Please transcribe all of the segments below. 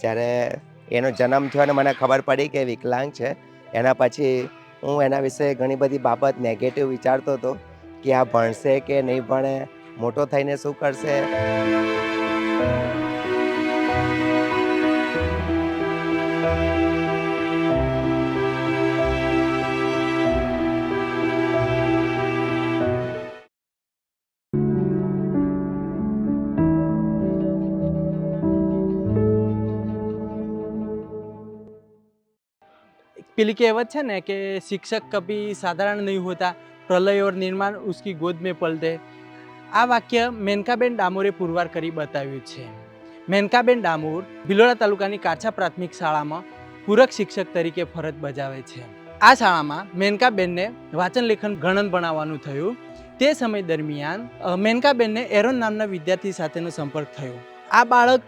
જ્યારે એનો જન્મ થયો અને મને ખબર પડી કે વિકલાંગ છે, એના પછી હું એના વિશે ઘણી બધી બાબત નેગેટિવ વિચારતો હતો કે આ ભણશે કે નહીં ભણે, મોટો થઈને શું કરશે? પેલી કહેવત છે ને કે શિક્ષક કભી સાધારણ નહીં હોતા, પ્રલય ઓર નિર્માણ ઉસકી ગોદ મેં પલતે આ વાક્ય મેનકાબેન ડામોરે પુરવાર કરી બતાવ્યું છે. મેનકાબેન ડામોર ભિલોડા તાલુકાની કાછા પ્રાથમિક શાળામાં પૂરક શિક્ષક તરીકે ફરજ બજાવે છે. આ શાળામાં મેનકાબેનને વાચન લેખન ગણન બનાવવાનું થયું. તે સમય દરમિયાન મેનકાબેનને એરોન નામના વિદ્યાર્થી સાથેનો સંપર્ક થયો. આ બાળક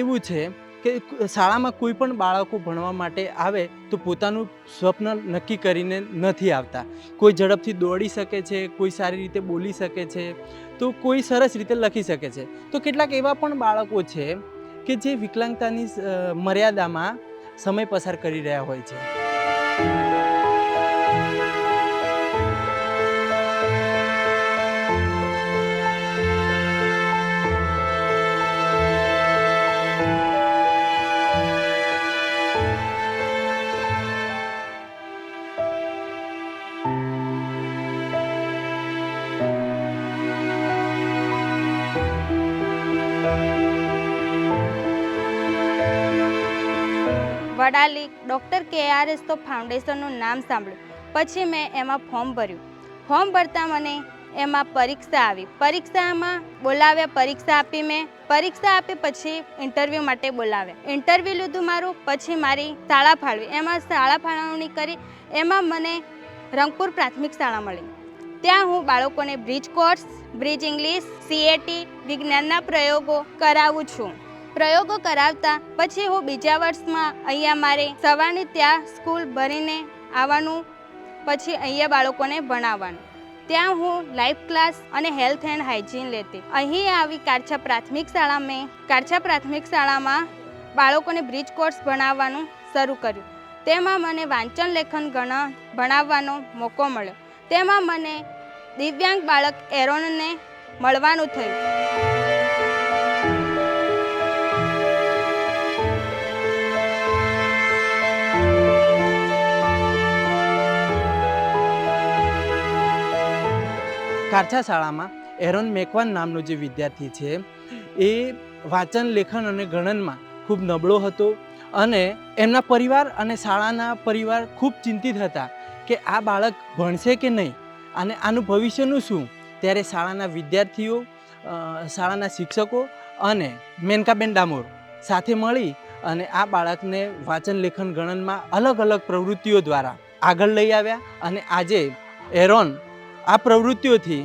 એવું છે કે શાળામાં કોઈ પણ બાળકો ભણવા માટે આવે તો પોતાનું સ્વપ્ન નક્કી કરીને નથી આવતા. કોઈ ઝડપથી દોડી શકે છે, કોઈ સારી રીતે બોલી શકે છે, તો કોઈ સરસ રીતે લખી શકે છે. તો કેટલાક એવા પણ બાળકો છે કે જે વિકલાંગતાની મર્યાદામાં સમય પસાર કરી રહ્યા હોય છે. Vadali doctor K R S તો ફાઉન્ડેશનનું નામ સાંભળ્યું. પછી મેં એમાં ફોર્મ ભર્યું. ફોર્મ ભરતા મને એમાં પરીક્ષા આવી. પરીક્ષામાં બોલાવ્યા, પરીક્ષા આપી મેં. પરીક્ષા આપી પછી ઇન્ટરવ્યૂ માટે બોલાવ્યા. ઇન્ટરવ્યૂ લીધું મારું, પછી મારી શાળા ફાળવી. એમાં શાળા ફાળવણી કરી, એમાં મને રંગપુર પ્રાથમિક શાળા મળી. ત્યાં હું બાળકોને bridge course, bridge English CAT વિજ્ઞાનના પ્રયોગો કરાવું છું. પ્રયોગો કરાવતા પછી હું બીજા વર્ષમાં અહીંયા મારે સવારની ત્યાં સ્કૂલ ભરીને આવવાનું, પછી અહીંયા બાળકોને ભણાવવાનું. ત્યાં હું લાઈફ ક્લાસ અને હેલ્થ એન્ડ હાઇજીન લેતી. અહીં આવી કારછા પ્રાથમિક શાળા મેં, કારછા પ્રાથમિક શાળામાં બાળકોને બ્રિજ કોર્સ ભણાવવાનું શરૂ કર્યું. તેમાં મને વાંચન લેખન ગણ, ભણાવવાનો મોકો મળ્યો. તેમાં મને દિવ્યાંગ બાળક એરોનને મળવાનું થયું. કારછા શાળામાં એરોન મેકવાન નામનો જે વિદ્યાર્થી છે, એ વાંચન, લેખન અને ગણનમાં ખૂબ નબળો હતો અને એમના પરિવાર અને શાળાના પરિવાર ખૂબ ચિંતિત હતા કે આ બાળક ભણશે કે નહીં અને આનું ભવિષ્યનું શું? ત્યારે શાળાના વિદ્યાર્થીઓ શાળાના શિક્ષકો અને મેનકાબેન ડામોર સાથે મળી અને આ બાળકને વાંચન, લેખન, ગણનમાં અલગ અલગ પ્રવૃત્તિઓ દ્વારા આગળ લઈ આવ્યા અને આજે એરોન આ પ્રવૃત્તિઓથી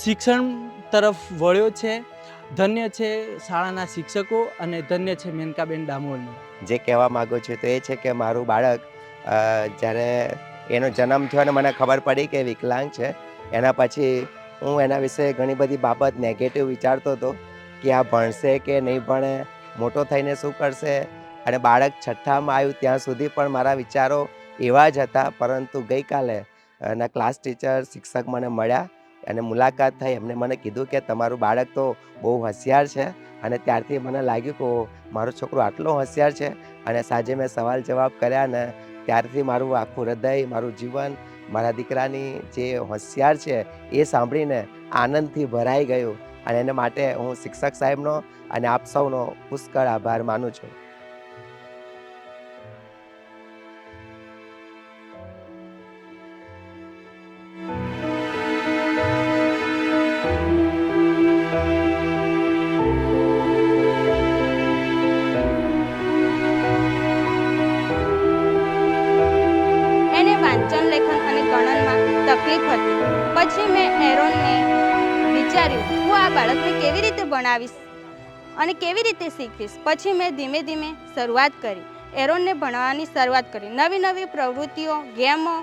શિક્ષણ તરફ વળ્યો છે, ધન્ય છે શાળાના શિક્ષકો અને ધન્ય છે મેનકાબેન ડામોરનું જે કહેવા માગું છું તો એ છે કે મારું બાળક જ્યારે એનો જન્મ થયો અને મને ખબર પડી કે વિકલાંગ છે, એના પછી હું એના વિશે ઘણી બધી બાબત નેગેટિવ વિચારતો હતો કે આ ભણશે કે નહીં ભણે, મોટો થઈને શું કરશે? અને બાળક છઠ્ઠામાં આવ્યું ત્યાં સુધી પણ મારા વિચારો એવા જ હતા, પરંતુ ગઈકાલે એના ક્લાસ ટીચર શિક્ષક મને મળ્યા અને મુલાકાત થઈ. એમને મને કીધું કે તમારું બાળક તો બહુ હોશિયાર છે અને ત્યારથી મને લાગ્યું કે મારો છોકરો આટલો હોશિયાર છે અને સાંજે મેં સવાલ જવાબ કર્યા ને ત્યારથી મારું આખું હૃદય, મારું જીવન, મારા દીકરાની જે હોશિયાર છે એ સાંભળીને આનંદથી ભરાઈ ગયું. અને એને માટે હું શિક્ષક સાહેબનો અને આપ સૌનો પુષ્કળ આભાર માનું છું. પછી મેં એરોનને વિચાર્યું, હું આ બાળકને કેવી રીતે ભણાવીશ અને કેવી રીતે શીખવીશ? પછી મેં ધીમે ધીમે શરૂઆત કરી. એરોનને ભણવાની શરૂઆત કરી. નવી નવી પ્રવૃત્તિઓ, ગેમો,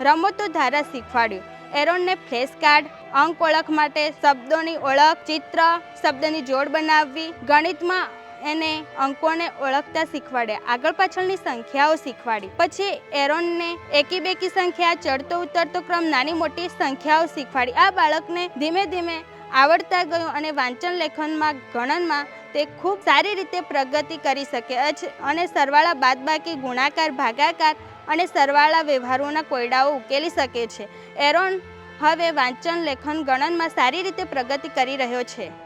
રમતો દ્વારા શીખવાડ્યું. એરોનને ફ્લેશ કાર્ડ, અંક ઓળખ માટે શબ્દોની ઓળખ, ચિત્ર, શબ્દની જોડ બનાવવી, ગણિતમાં એને અંકોને ઓળખતા શીખવાડ્યા આગળ પાછળની સંખ્યાઓ શીખવાડી. પછી એરોનને એકી બેકી સંખ્યા, ચડતો, ઉતરતો ક્રમ, નાની, મોટી સંખ્યાઓ શીખવાડી. આ બાળકને ધીમે ધીમે આવડતા ગયું અને વાંચન લેખનમાં, ગણનમાં તે ખૂબ સારી રીતે પ્રગતિ કરી શકે અને સરવાળા બાદબાકી, ગુણાકાર, ભાગાકાર અને સરવાળા વ્યવહારોના કોયડાઓ ઉકેલી શકે છે. એરોન હવે વાંચન, લેખન, ગણનમાં સારી રીતે પ્રગતિ કરી રહ્યો છે.